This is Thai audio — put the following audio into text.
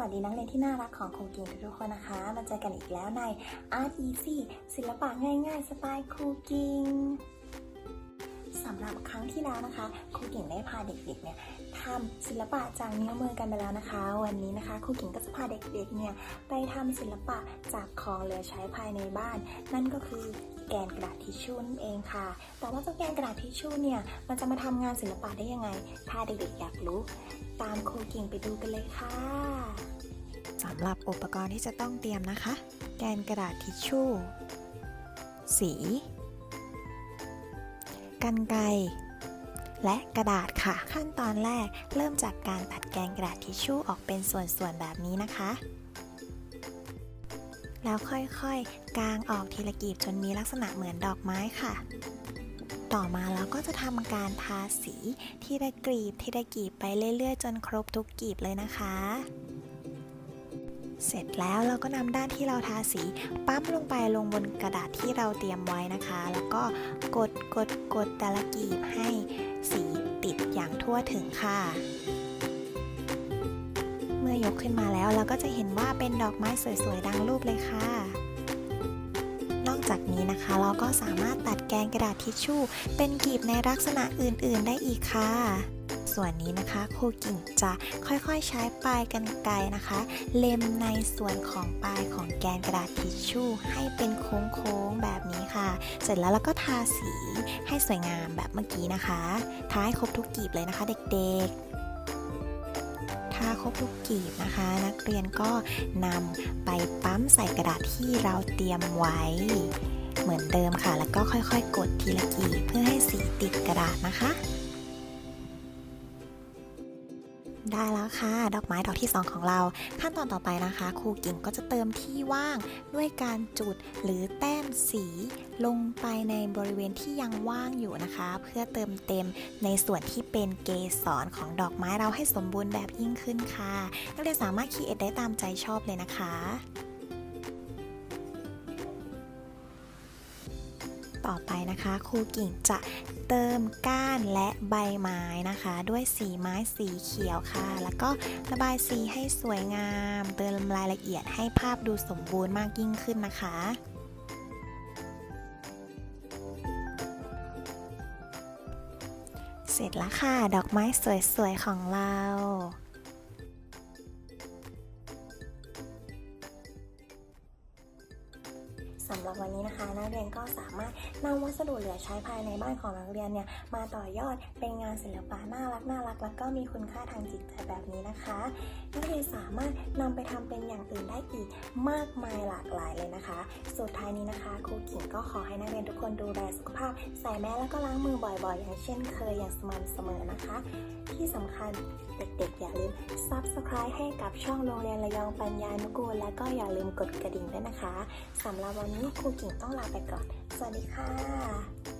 วัสดีนักเรียนที่น่ารักของครูกิ่งทุกคนนะคะ มาเจอกันอีกแล้วใน Art Easy ศิลปะง่ายๆ สไตล์ครูกิ่งสำหรับครั้งที่แล้วนะคะ ครูกิ่งได้พาเด็กๆเนี่ยทำศิลปะจากนิ้วมือกันไปแล้วนะคะ วันนี้นะคะครูกิ่งก็จะพาเด็กๆเนี่ยไปทำศิลปะจากของเหลือใช้ภายในบ้าน นั่นก็คือแกนกระดาษทิชชู่นั่นเองค่ะ แต่ว่าเจ้าแกนกระดาษทิชชู่เนี่ยมันจะมาทำงานศิลปะได้ยังไง ถ้าเด็กๆอยากรู้ ตามครูกิ่งไปดูกันเลยค่ะ สำหรับอุปกรณ์ที่จะต้องเตรียมนะคะ แกนกระดาษทิชชู่ สีกันไกรและกระดาษค่ะ ขั้นตอนแรกเริ่มจากการตัดแกนกระดาษทิชชู่ออกเป็นส่วนๆแบบนี้นะคะ แล้วค่อยๆ กางออกทีละกีบจนมีลักษณะเหมือนดอกไม้ค่ะ ต่อมาเราก็จะทำการทาสีที่ได้กรีบที่ได้กีบไปเรื่อยๆ จนครบทุกกีบเลยนะคะ เสร็จแล้วเราก็นำด้านที่เราทาสีปั๊มลงไปลงบนกระดาษที่เราเตรียมไว้นะคะ แล้วก็กดกดกดแต่ละกีบให้สีติดอย่างทั่วถึงค่ะ เมื่อยกขึ้นมาแล้วเราก็จะเห็นว่าเป็นดอกไม้สวยๆดังรูปเลยค่ะนอกจากนี้นะคะ เราก็สามารถตัดแกนกระดาษทิชชู่ เป็นกีบในลักษณะอื่นๆ ได้อีกค่ะ ส่วนนี้นะคะครูกิ่งจะค่อยๆใช้ปลายกันไกรนะคะ เล็มในส่วนของปลายของแกนกระดาษทิชชู่ ให้เป็นโค้งๆแบบนี้ค่ะ เสร็จแล้วเราก็ทาสีให้สวยงามแบบเมื่อกี้นะคะทาให้ครบทุกกีบเลยนะคะ เด็กๆทาครบทุกกีบนะคะ นักเรียนก็นำไปปั๊มใส่กระดาษที่เราเตรียมไว้ เหมือนเดิมค่ะ แล้วก็ค่อยๆ กดทีละกีบเพื่อให้สีติดกระดาษนะคะ ได้แล้วค่ะ ดอกไม้ดอกที่ 2 ของเรา ขั้นตอนต่อไปนะคะครูกิ่งก็จะเติมที่ว่างด้วยการจุดหรือแต้มสีลงไปในบริเวณที่ยังว่างอยู่นะคะ เพื่อเติมเต็มในส่วนที่เป็นเกสรของดอกไม้เราให้สมบูรณ์แบบยิ่งขึ้นค่ะนักเรียนสามารถคีเอทได้ตามใจชอบเลยนะคะ ต่อไปนะคะครูกิ่งจะเติมก้านและใบไม้นะคะ ด้วยสีไม้สีเขียวค่ะ แล้วก็ระบายสีให้สวยงาม เติมรายละเอียดให้ภาพดูสมบูรณ์มากยิ่งขึ้นนะคะเสร็จแล้วค่ะ ดอกไม้สวยๆของเรา สำหรับวันนี้นะคะ นักเรียนก็สามารถนำวัสดุเหลือใช้ภายในบ้านของนักเรียนเนี่ยมาต่อยอดเป็นงานศิลปะน่ารักน่ารักแล้วก็มีคุณค่าทางจิตใจแบบนี้นะคะ นักเรียนสามารถนำไปทำเป็นอย่างอื่นได้อีกมากมายหลากหลายเลยนะคะ สุดท้ายนี้นะคะครูกิ่งก็ขอให้นักเรียนทุกคนดูแลสุขภาพ ใส่แมสแล้วก็ล้างมือบ่อยๆ อย่างเช่นเคยอย่างสม่ำเสมอนะคะ ที่สำคัญเด็กๆ อย่าลืม Subscribe ให้กับช่องโรงเรียนระยองปัญญานุกูล และก็อย่าลืมกดกระดิ่งด้วยนะคะสำหรับวันนี้ครูกิ่งต้องลาไปก่อน สวัสดีค่ะ